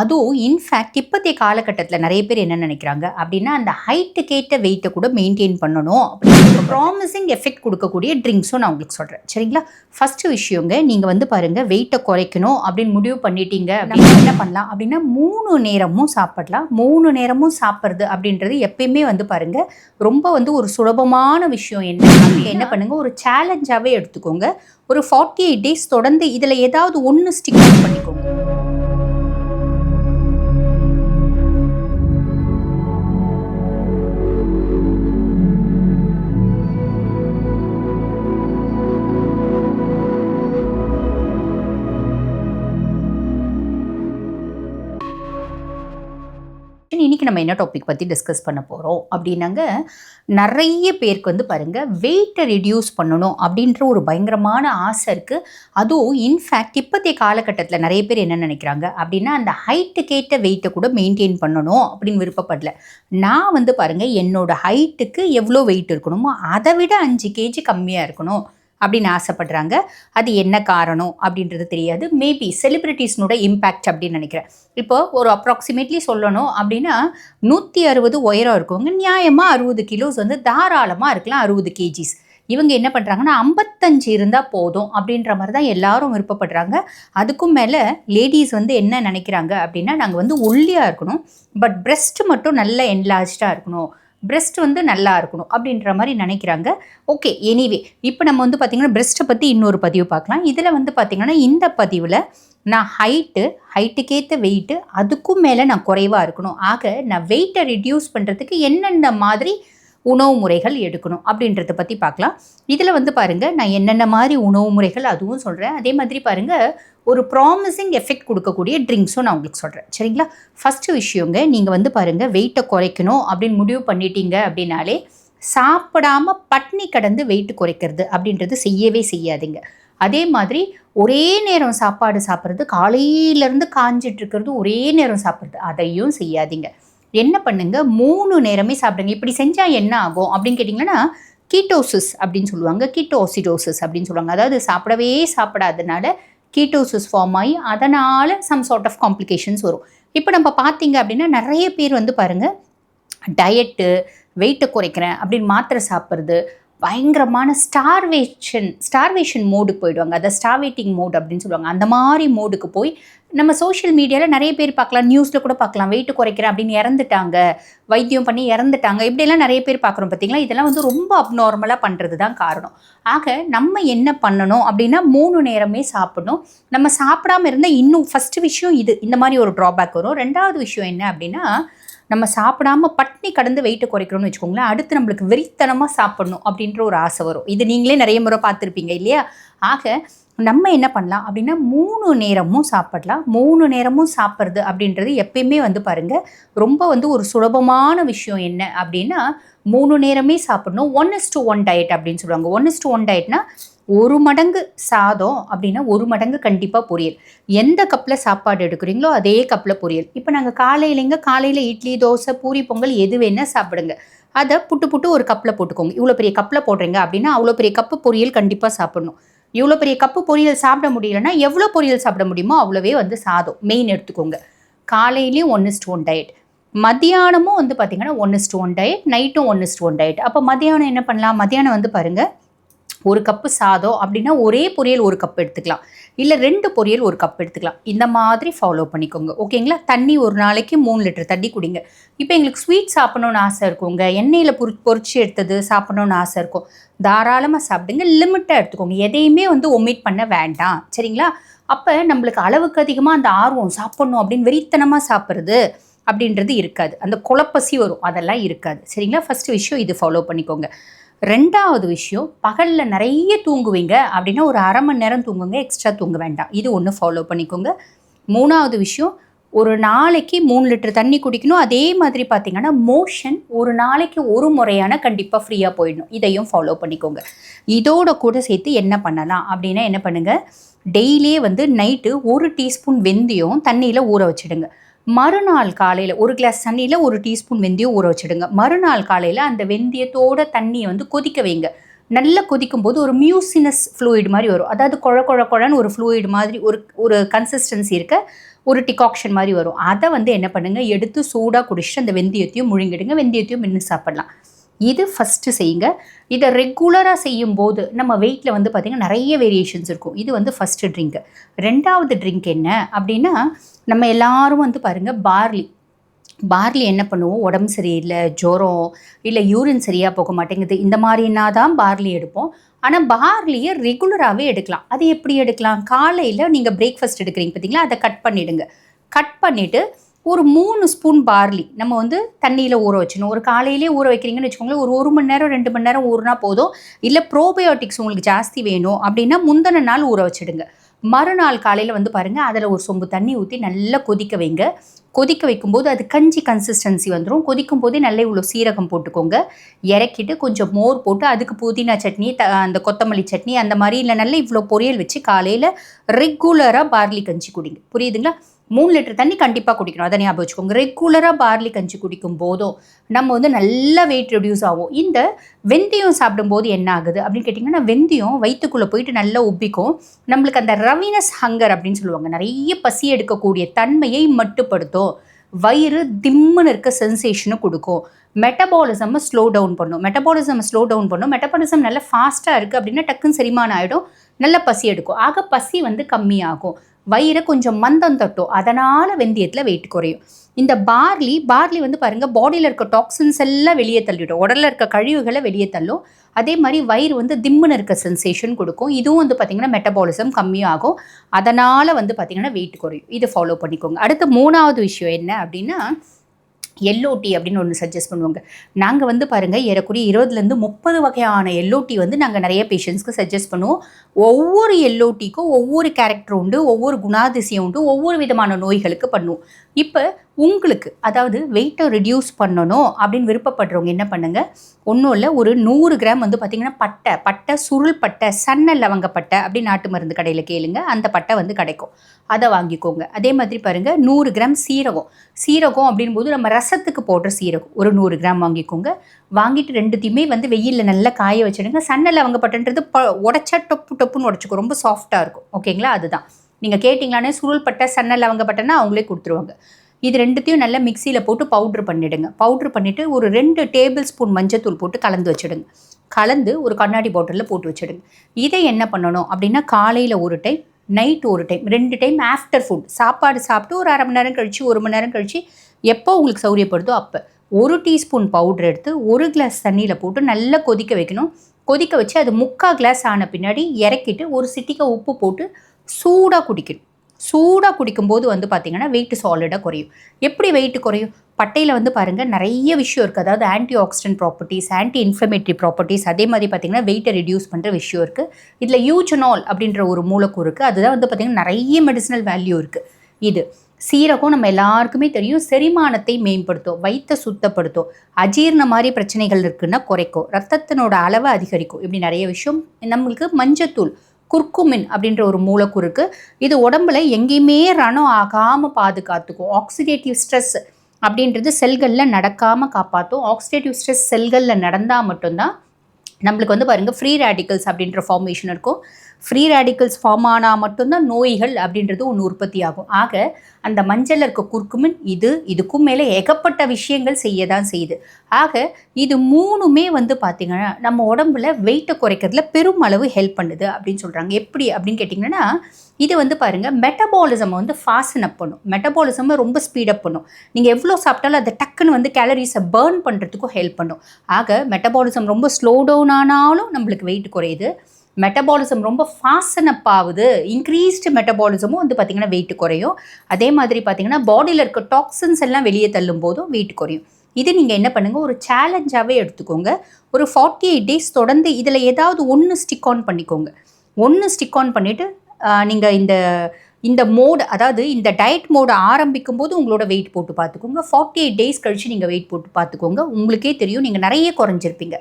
அதுவும் இன்ஃபேக்ட் இப்போதைய காலகட்டத்தில் நிறைய பேர் என்ன நினைக்கிறாங்க? அப்படின்னா அந்த ஹைட்டுக்கேற்ற வெயிட்டை கூட மெயின்டைன் பண்ணணும். அப்படின்னு ப்ராமிசிங் எஃபெக்ட் கொடுக்கக்கூடிய ட்ரிங்க்ஸும் நான் உங்களுக்கு சொல்கிறேன் சரிங்களா? ஃபஸ்ட்டு விஷயங்க நீங்கள் வந்து பாருங்கள் வெயிட்டை குறைக்கணும் அப்படின்னு முடிவு பண்ணிட்டீங்க அப்படின்னா என்ன பண்ணலாம்? அப்படின்னா மூணு நேரமும் சாப்பிடலாம். மூணு நேரமும் சாப்பிட்றது அப்படின்றது எப்பயுமே வந்து பாருங்கள் ரொம்ப வந்து ஒரு சுலபமான விஷயம் என்ன? என்ன பண்ணுங்கள் ஒரு சேலஞ்சாகவே எடுத்துக்கோங்க. ஒரு ஃபார்ட்டி எயிட் டேஸ் தொடர்ந்து இதில் ஏதாவது ஒன்று ஸ்டிக் பண்ணிக்கோங்க. இன்றைக்கி நம்ம என்ன டாபிக் பற்றி டிஸ்கஸ் பண்ண போகிறோம் அப்படின்னாங்க நிறைய பேருக்கு வந்து பாருங்கள் வெயிட்டை ரெடியூஸ் பண்ணணும் அப்படின்ற ஒரு பயங்கரமான ஆசை இருக்குது அதுவும் இன்ஃபேக்ட் இப்போதைய காலகட்டத்தில் நிறைய பேர் என்ன நினைக்கிறாங்க அப்படின்னா அந்த ஹைட்டுக்கேற்ற வெயிட்டை கூட மெயின்டைன் பண்ணணும் அப்படின்னு விருப்பப்படல. நான் வந்து பாருங்கள் என்னோடய ஹைட்டுக்கு எவ்வளோ வெயிட் இருக்கணுமோ அதை விட அஞ்சு கேஜி கம்மியாக இருக்கணும். அப்படின்னு ஆசைப்படுறாங்க. அது என்ன காரணம் அப்படின்றது தெரியாது. மேபி செலிப்ரிட்டிஸ்னோட இம்பேக்ட் அப்படின்னு நினைக்கிறேன். இப்போ ஒரு அப்ராக்சிமேட்லி சொல்லணும் அப்படின்னா நூற்றி அறுபது உயரம் இருக்கவங்க நியாயமாக அறுபது கிலோஸ் வந்து தாராளமாக இருக்கலாம் அறுபது கேஜிஸ் இவங்க என்ன பண்ணுறாங்கன்னா ஐம்பத்தஞ்சு இருந்தால் போதும் அப்படின்ற மாதிரி தான் எல்லாரும் விருப்பப்படுறாங்க. அதுக்கும் மேலே லேடிஸ் வந்து என்ன நினைக்கிறாங்க அப்படின்னா நாங்கள் வந்து ஒல்லியாக இருக்கணும். பட் breast மட்டும் நல்ல என்லார்ஜாக இருக்கணும். பிரெஸ்ட் வந்து நல்லா இருக்கணும் அப்படின்ற மாதிரி நினைக்கிறாங்க. ஓகே எனிவே இப்போ நம்ம வந்து பார்த்திங்கன்னா பிரெஸ்ட்டை பற்றி இன்னொரு பதிவு பார்க்கலாம். இதில் வந்து பார்த்திங்கன்னா இந்த பதிவில் நான் ஹைட்டு ஹைட்டுக்கேற்ற வெயிட்டு அதுக்கும் மேலே நான் குறைவாக இருக்கணும். ஆக நான் வெயிட்டை ரெடியூஸ் பண்ணுறதுக்கு என்னென்ன மாதிரி உணவு முறைகள் எடுக்கணும் அப்படின்றத பற்றி பார்க்கலாம். இதில் வந்து பாருங்கள் நான் என்னென்ன மாதிரி உணவு முறைகள் அதுவும் சொல்கிறேன் அதே மாதிரி பாருங்கள் ஒரு ப்ராமிசிங் எஃபெக்ட் கொடுக்கக்கூடிய ட்ரிங்க்ஸும் நான் உங்களுக்கு சொல்கிறேன் சரிங்களா? ஃபஸ்ட்டு விஷயங்க நீங்கள் வந்து பாருங்கள் வெயிட்டை குறைக்கணும் அப்படின்னு முடிவு பண்ணிட்டீங்க அப்படின்னாலே சாப்பிடாம பட்னி கடந்து வெயிட் குறைக்கிறது அப்படின்றது செய்யவே செய்யாதீங்க. அதே மாதிரி ஒரே நேரம் சாப்பாடு சாப்பிட்றது காலையிலேருந்து காஞ்சிட்ருக்கிறது ஒரே நேரம் சாப்பிட்றது அதையும் செய்யாதீங்க. என்ன பண்ணுங்க? மூணு நேரமே சாப்பிடுங்க. இப்படி செஞ்சால் என்ன ஆகும்? அப்படின்னு கேட்டிங்கன்னா கீட்டோசிஸ் அப்படின்னு சொல்லுவாங்க. கீட்டோசிடோசிஸ் அப்படின்னு சொல்லுவாங்க. அதாவது சாப்பிடவே சாப்பிடாதனால கீட்டோசிஸ் ஃபார்ம் ஆகி அதனால் சம் சார்ட் ஆஃப் காம்ப்ளிகேஷன்ஸ் வரும். இப்போ நம்ம பார்த்தீங்க அப்படின்னா நிறைய பேர் வந்து பாருங்கள் டயட்டு வெயிட்டை குறைக்கிறேன் அப்படின்னு மாத்திரை சாப்பிட்றது பயங்கரமான ஸ்டார்வேஷன் ஸ்டார்வேஷன் மோடுக்கு போயிடுவாங்க. அதை ஸ்டார்வேட்டிங் மோட் அப்படின்னு சொல்லுவாங்க. அந்த மாதிரி மோடுக்கு போய் நம்ம சோஷியல் மீடியாவில் நிறைய பேர் பார்க்கலாம் நியூஸில் கூட பார்க்கலாம். வெயிட் குறைக்கிறேன் அப்படின்னு இறந்துட்டாங்க. வைத்தியம் பண்ணி இறந்துட்டாங்க. இப்படியெல்லாம் நிறைய பேர் பார்க்குறோம் பார்த்தீங்களா? இதெல்லாம் வந்து ரொம்ப அப்நார்மலாக பண்ணுறது தான் காரணம். ஆக நம்ம என்ன பண்ணணும் அப்படின்னா மூணு நேரமே சாப்பிடணும். நம்ம சாப்பிடாம இருந்தால் இன்னும் ஃபஸ்ட்டு விஷயம் இது. இந்த மாதிரி ஒரு ட்ராபேக் வரும். ரெண்டாவது விஷயம் என்ன அப்படின்னா நம்ம சாப்பிடாம பட்னி கடந்து வெயிட்டை குறைக்கிறோம்னு வச்சுக்கோங்களேன் அடுத்து நம்மளுக்கு வெறித்தனமாக சாப்பிடணும் அப்படின்ற ஒரு ஆசை வரும். இது நீங்களே நிறைய முறை பார்த்துருப்பீங்க இல்லையா? ஆக நம்ம என்ன பண்ணலாம் அப்படின்னா மூணு நேரமும் சாப்பிடலாம். மூணு நேரமும் சாப்பிட்றது அப்படின்றது எப்பயுமே வந்து பாருங்கள் ரொம்ப வந்து ஒரு சுலபமான விஷயம் என்ன அப்படின்னா மூணு நேரமே சாப்பிடணும். One is to one diet அப்படின்னு சொல்லுவாங்க. ஒன் இஸ் டு ஒன் டயட்னா ஒரு மடங்கு சாதம் அப்படின்னா ஒரு மடங்கு கண்டிப்பாக பொரியல். எந்த கப்பில் சாப்பாடு எடுக்கிறீங்களோ அதே கப்பில் பொரியல். இப்போ நாங்கள் காலையிலேங்க காலையில் இட்லி தோசை பூரி பொங்கல் எது வேணால் சாப்பிடுங்க. அதை புட்டு புட்டு ஒரு கப்பில் போட்டுக்கோங்க. இவ்வளோ பெரிய கப்பில் போடுறீங்க அப்படின்னா அவ்வளோ பெரிய கப்பு பொரியல் கண்டிப்பாக சாப்பிடணும். இவ்வளோ பெரிய கப்பு பொரியல் சாப்பிட முடியலன்னா எவ்வளோ பொரியல் சாப்பிட முடியுமோ அவ்வளோவே வந்து சாதம் மெயின் எடுத்துக்கோங்க. காலையிலையும் one is to one diet மத்தியானமும் வந்து பார்த்திங்கன்னா one is to one diet நைட்டும் one is to one diet அப்போ மத்தியானம் என்ன பண்ணலாம்? மத்தியானம் வந்து பாருங்கள் ஒரு கப்பு சாதம் அப்படின்னா ஒரே பொரியல் ஒரு கப் எடுத்துக்கலாம். இல்லை ரெண்டு பொரியல் ஒரு கப் எடுத்துக்கலாம். இந்த மாதிரி ஃபாலோ பண்ணிக்கோங்க. ஓகேங்களா தண்ணி ஒரு நாளைக்கு மூணு லிட்டர் தண்ணி குடிங்க. இப்போ எங்களுக்கு ஸ்வீட் சாப்பிடணுன்னு ஆசை இருக்குங்க. எண்ணெயில் பொரி பொறிச்சு எடுத்தது சாப்பிட்ணுன்னு ஆசை இருக்கும். தாராளமாக சாப்பிடுங்க. லிமிட்டாக எடுத்துக்கோங்க. எதையுமே வந்து ஒமிட் பண்ண வேண்டாம். சரிங்களா? அப்போ நம்மளுக்கு அளவுக்கு அதிகமாக அந்த ஆர்வம் சாப்பிட்ணும் அப்படின்னு வெறித்தனமாக சாப்பிட்றது அப்படின்றது இருக்காது. அந்த குழப்பசி வரும். அதெல்லாம் இருக்காது. சரிங்களா? ஃபஸ்ட்டு விஷயம் இது ஃபாலோ பண்ணிக்கோங்க. ரெண்டாவது விஷயம் பகலில் நிறைய தூங்குவீங்க அப்படின்னா ஒரு அரை மணி நேரம் தூங்குங்க எக்ஸ்ட்ரா தூங்க வேண்டாம். இது ஒன்று ஃபாலோ பண்ணிக்கோங்க. மூணாவது விஷயம் ஒரு நாளைக்கு மூணு லிட்டர் தண்ணி குடிக்கணும். அதே மாதிரி பார்த்தீங்கன்னா மோஷன் ஒரு நாளைக்கு ஒரு முறையான கண்டிப்பாக ஃப்ரீயாக போயிடணும். இதையும் ஃபாலோ பண்ணிக்கோங்க. இதோட கூட சேர்த்து என்ன பண்ணலாம் அப்படின்னா என்ன பண்ணுங்கள் டெய்லியே வந்து நைட்டு ஒரு டீஸ்பூன் வெந்தயம் தண்ணியில் ஊற வச்சிடுங்க. மறுநாள் காலையில் ஒரு கிளாஸ் தண்ணியில் ஒரு டீஸ்பூன் வெந்தயம் ஊற வச்சிடுங்க. மறுநாள் காலையில் அந்த வெந்தயத்தோட தண்ணியை வந்து கொதிக்க வைங்க. நல்லா கொதிக்கும் போது ஒரு மியூசினஸ் ஃப்ளூயிட் மாதிரி வரும். அதாவது குழ குழ குழன்னு ஒரு ஃப்ளூயிட் மாதிரி ஒரு ஒரு கன்சிஸ்டன்சி இருக்க ஒரு டிகாக்ஷன் மாதிரி வரும். அதை வந்து என்ன பண்ணுங்கள் எடுத்து சூடாக குடிச்சிட்டு அந்த வெந்தயத்தையும் முழுங்கிடுங்க. வெந்தயத்தையும் மின்னு சாப்பிட்லாம். இது ஃபஸ்ட்டு செய்யுங்க. இதை ரெகுலராக செய்யும்போது நம்ம வெயிட்டில் வந்து பார்த்திங்கன்னா நிறைய வேரியேஷன்ஸ் இருக்கும். இது வந்து ஃபஸ்ட்டு ட்ரிங்க்கு ரெண்டாவது ட்ரிங்க் என்ன அப்படின்னா நம்ம எல்லாரும் வந்து பாருங்கள் பார்லி பார்லி என்ன பண்ணுவோம்? உடம்பு சரியில்லை ஜுரம் இல்லை யூரின் சரியாக போக மாட்டேங்குது. இந்த மாதிரினா தான் பார்லி எடுப்போம். ஆனால் பார்லியை ரெகுலராகவே எடுக்கலாம். அது எப்படி எடுக்கலாம்? காலையில் நீங்கள் பிரேக்ஃபாஸ்ட் எடுக்கிறீங்க பார்த்தீங்களா அதை கட் பண்ணிவிடுங்க கட் பண்ணிவிட்டு ஒரு மூணு ஸ்பூன் பார்லி நம்ம வந்து தண்ணியில் ஊற வச்சிடணும். ஒரு காலையிலே ஊற வைக்கிறீங்கன்னு வச்சுக்கோங்களேன் ஒரு ஒரு மணி நேரம் ரெண்டு மணி நேரம் ஊறினா போதும். இல்லை ப்ரோபயோட்டிக்ஸ் உங்களுக்கு ஜாஸ்தி வேணும் அப்படின்னா முந்தின நாள் ஊற வச்சிடுங்க. மறுநாள் காலையில் வந்து பாருங்கள் அதில் ஒரு சொம்பு தண்ணி ஊற்றி நல்லா கொதிக்க வைங்க. கொதிக்க வைக்கும்போது அது கஞ்சி கன்சிஸ்டன்சி வந்துடும் கொதிக்கும் போதே நல்ல இவ்வளோ சீரகம் போட்டுக்கோங்க. இறக்கிட்டு கொஞ்சம் மோர் போட்டு அதுக்கு புதினா சட்னி த அந்த கொத்தமல்லி சட்னி அந்த மாதிரி இல்லை நல்ல இவ்வளோ பொரியல் வச்சு காலையில் ரெகுலராக பார்லி கஞ்சி குடிங்க. புரியுதுங்களா? மூணு லிட்டர் தண்ணி கண்டிப்பாக குடிக்கணும். அதை ஞாபகம் வச்சுக்கோங்க. ரெகுலராக பார்லி கஞ்சி குடிக்கும் போதும் நம்ம வந்து நல்லா வெயிட் ரெடியூஸ் ஆகும். இந்த வெந்தயம் சாப்பிடும்போது என்ன ஆகுது அப்படின்னு கேட்டிங்கன்னா வெந்தயம் வயிற்றுக்குள்ளே போயிட்டு நல்லா உப்பிக்கும். நம்மளுக்கு அந்த ரவினஸ் ஹங்கர் அப்படின்னு சொல்லுவாங்க. நிறைய பசி எடுக்கக்கூடிய தன்மையை மட்டுப்படுத்தும். வயிறு திம்முன்னு இருக்க சென்சேஷனை கொடுக்கும். மெட்டபாலிசம் ஸ்லோ டவுன் பண்ணும். மெட்டபாலிசம் ஸ்லோ டவுன் பண்ணும். மெட்டபாலிசம் நல்லா ஃபாஸ்ட்டாக இருக்குது அப்படின்னா டக்குன்னு செரிமானம் ஆகிடும் நல்ல பசி எடுக்கும். ஆக பசி வந்து கம்மியாகும். வயிறை கொஞ்சம் மந்தம் தட்டும். அதனால் வெந்தயத்தில் வெயிட் குறையும். இந்த பார்லி பார்லி வந்து பாருங்கள் பாடியில் இருக்க டாக்ஸின்ஸ் எல்லாம் வெளியே தள்ளிவிடும் உடலில் இருக்க கழிவுகளை வெளியே தள்ளும். அதே மாதிரி வயிறு வந்து திம்முன்னு இருக்க சென்சேஷன் கொடுக்கும். இதுவும் வந்து பார்த்திங்கன்னா மெட்டபாலிசம் கம்மியாகும் அதனால் வந்து பார்த்திங்கன்னா வெயிட் குறையும். இதை ஃபாலோ பண்ணிக்கோங்க. அடுத்து மூணாவது விஷயம் என்ன அப்படின்னா எல்லோ டீ அப்படின்னு ஒன்று சஜஸ்ட் பண்ணுவாங்க. நாங்கள் வந்து பாருங்கள் ஏறக்குறைய இருபதுலேருந்து முப்பது வகையான எல்லோ டீ வந்து நாங்கள் நிறைய பேஷண்ட்ஸ்க்கு சஜஸ்ட் பண்ணுவோம். ஒவ்வொரு எல்லோ டீக்கும் ஒவ்வொரு கேரக்டர் உண்டு ஒவ்வொரு குணாதிசயம் உண்டு ஒவ்வொரு விதமான நோய்களுக்கு பண்ணுவோம். இப்போ உங்களுக்கு அதாவது வெயிட்டை ரிடியூஸ் பண்ணணும் அப்படின்னு விருப்பப்படுறவங்க என்ன பண்ணுங்கள் ஒன்றும் இல்லை ஒரு நூறு கிராம் வந்து பார்த்திங்கன்னா பட்டை பட்டை சுருள் பட்டை சன்ன லவங்க பட்டை அப்படி நாட்டு மருந்து கடையில் கேளுங்க. அந்த பட்டை வந்து கிடைக்கும். அதை வாங்கிக்கோங்க. அதே மாதிரி பாருங்கள் நூறு கிராம் சீரகம். சீரகம் அப்படின்போது நம்ம ரசத்துக்கு போடுற சீரகம். ஒரு நூறு கிராம் வாங்கிக்கோங்க. வாங்கிட்டு ரெண்டுத்தையுமே வந்து வெயிலில் நல்லா காய வச்சுடுங்க. சன்ன லவங்கப்பட்டன்றது ப உடச்சா டொப்பு டொப்புன்னு உடச்சிக்கும். ரொம்ப சாஃப்டாக இருக்கும். ஓகேங்களா? அதுதான். நீங்கள் கேட்டிங்களானே சுருள் பட்டை சன்ன லவங்க பட்டைன்னா அவங்களே கொடுத்துருவாங்க. இது ரெண்டுத்தையும் நல்லா மிக்சியில் போட்டு பவுட்ரு பண்ணிவிடுங்க பவுட்ரு பண்ணிவிட்டு ஒரு ரெண்டு டேபிள் ஸ்பூன் மஞ்சத்தூள் போட்டு கலந்து வச்சுடுங்க. கலந்து ஒரு கண்ணாடி பாட்டிலில் போட்டு வச்சுடுங்க. இதை என்ன பண்ணணும் அப்படின்னா காலையில் ஒரு டைம் நைட் ஒரு டைம் ரெண்டு டைம் ஆஃப்டர் ஃபுட் சாப்பாடு சாப்பிட்டு ஒரு அரை மணி நேரம் கழித்து ஒரு மணி நேரம் கழித்து எப்போ உங்களுக்கு சௌரியப்படுதோ அப்போ. ஒரு டீஸ்பூன் பவுட்ரு எடுத்து ஒரு கிளாஸ் தண்ணியில் போட்டு நல்லா கொதிக்க வைக்கணும். கொதிக்க வச்சு அது முக்கால் கிளாஸ் ஆன பின்னாடி இறக்கிட்டு ஒரு சிட்டிக்கை உப்பு போட்டு சூடாக குடிக்கணும். சூடாக குடிக்கும்போது வந்து பார்த்திங்கன்னா வெயிட் சாலிடாக குறையும். எப்படி வெயிட் குறையும்? பட்டையில் வந்து பாருங்கள் நிறைய விஷயம் இருக்குது அதாவது anti oxidant properties anti inflammatory properties அதே மாதிரி பார்த்திங்கன்னா வெயிட்டை ரெடியூஸ் பண்ணுற விஷயம் இருக்குது இதில் யூஜனால் அப்படின்ற ஒரு மூலக்கூறு இருக்குது அதுதான் வந்து பார்த்திங்கன்னா நிறைய மெடிசனல் வேல்யூ இருக்குது இது சீரகம் நம்ம எல்லாருக்குமே தெரியும். செரிமானத்தை மேம்படுத்தும் வயிற்றை சுத்தப்படுத்தும். அஜீர்ண மாதிரி பிரச்சனைகள் இருக்குன்னா குறைக்கும். ரத்தத்தினோட அளவை அதிகரிக்கும். இப்படி நிறைய விஷயம். நம்மளுக்கு மஞ்சத்தூள் குர்குமின் அப்படின்ற ஒரு மூலக்கூறுக்கு இது உடம்புல எங்கேயுமே ரணம் ஆகாமல் பாதுகாத்துக்கும். ஆக்சிடேட்டிவ் ஸ்ட்ரெஸ் அப்படின்றது செல்களில் நடக்காமல் காப்பாற்றும் ஆக்சிடேட்டிவ் ஸ்ட்ரெஸ் செல்களில் நடந்தால் மட்டும்தான் நம்மளுக்கு வந்து பாருங்கள் ஃப்ரீ ரேடிக்கல்ஸ் அப்படின்ற ஃபார்மேஷன் இருக்கும். ஃப்ரீ ரேடிக்கல்ஸ் ஃபார்ம் ஆனால் மட்டும்தான் நோய்கள் அப்படின்றது ஒன்று உற்பத்தி ஆகும். ஆக அந்த மஞ்சள் இருக்க குறுக்குமின் இது இதுக்கும் மேலே ஏகப்பட்ட விஷயங்கள் செய்ய தான் செய்யுது. ஆக இது மூணுமே வந்து பார்த்திங்கன்னா நம்ம உடம்புல வெயிட்டை குறைக்கிறதுல பெரும் அளவு ஹெல்ப் பண்ணுது அப்படின்னு சொல்கிறாங்க எப்படி அப்படின்னு கேட்டிங்கன்னா இது வந்து பாருங்கள் மெட்டபாலிசம் வந்து ஃபாஸ்டன் அப் பண்ணும். மெட்டபாலிசம் ரொம்ப ஸ்பீடப் பண்ணும். நீங்கள் எவ்வளோ சாப்பிட்டாலும் அதை டக்குன்னு வந்து கேலரிஸை பேர்ன் பண்ணுறதுக்கும் ஹெல்ப் பண்ணும். ஆக மெட்டபாலிசம் ரொம்ப ஸ்லோ டவுன் ஆனாலும் நம்மளுக்கு வெயிட் குறையுது. மெட்டபாலிசம் ரொம்ப ஃபாஸ்டன் அப் ஆகுது. இன்க்ரீஸ்டு மெட்டபாலிசமும் வந்து பார்த்திங்கன்னா வெயிட் குறையும். அதே மாதிரி பார்த்திங்கன்னா பாடியில் இருக்க டாக்ஸின்ஸ் எல்லாம் வெளியே தள்ளும் போதும் வெயிட் குறையும். இது நீங்கள் என்ன பண்ணுங்கள் ஒரு சேலஞ்சாகவே எடுத்துக்கோங்க. ஒரு ஃபார்ட்டி எயிட் டேஸ் தொடர்ந்து இதில் ஏதாவது ஒன்று ஸ்டிக் ஆன் பண்ணிக்கோங்க. ஒன்று ஸ்டிக் ஆன் பண்ணிவிட்டு நீங்கள் இந்த இந்த மோடு அதாவது இந்த டயட் மோடு ஆரம்பிக்கும் போது உங்களோட வெயிட் போட்டு பார்த்துக்கோங்க ஃபார்ட்டி எயிட் டேஸ் கழித்து நீங்கள் வெயிட் போட்டு பார்த்துக்கோங்க உங்களுக்கே தெரியும். நீங்கள் நிறைய குறைஞ்சிருப்பீங்க.